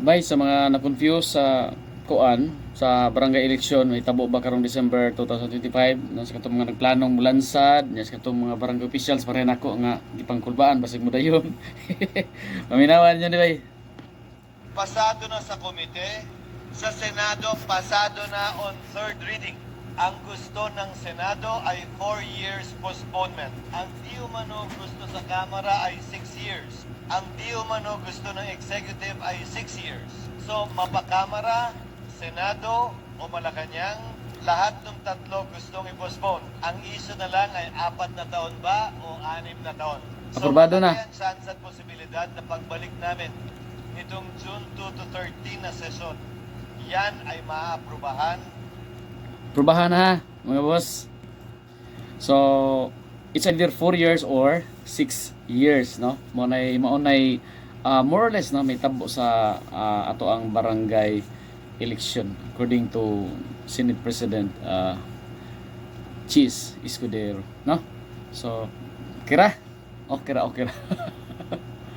Bay sa mga na-confuse sa kuan sa barangay election may tabo ba karong December 2025 na sa katong mga nagplanong mulansad nya sa katong mga barangay officials pareha nako nga gipangkulbaan basig mo dayon paminawan niyo ni bay pasado na sa komite, sa Senado pasado na on third reading. Ang gusto ng Senado ay 4 years postponement. Ang di umano gusto sa Kamara ay 6 years. Ang di umano gusto ng Executive ay 6 years. So, mapakamara, Senado o Malacanang, lahat ng tatlo gustong i-postpone. Ang issue na lang ay apat na taon ba o anim na taon. Aprobado na. ang chance at posibilidad na pagbalik namin nitong June 2 to 13 na sesyon, yan ay maaprubahan Probahan ha, mga boss. So, it's either 4 years or 6 years, no? Mo nay maunay uh, more or less no may tabo sa uh, ato ang barangay election according to Senate President uh, Cheese Escudero, no? So, kira? Okay ra, okay ra.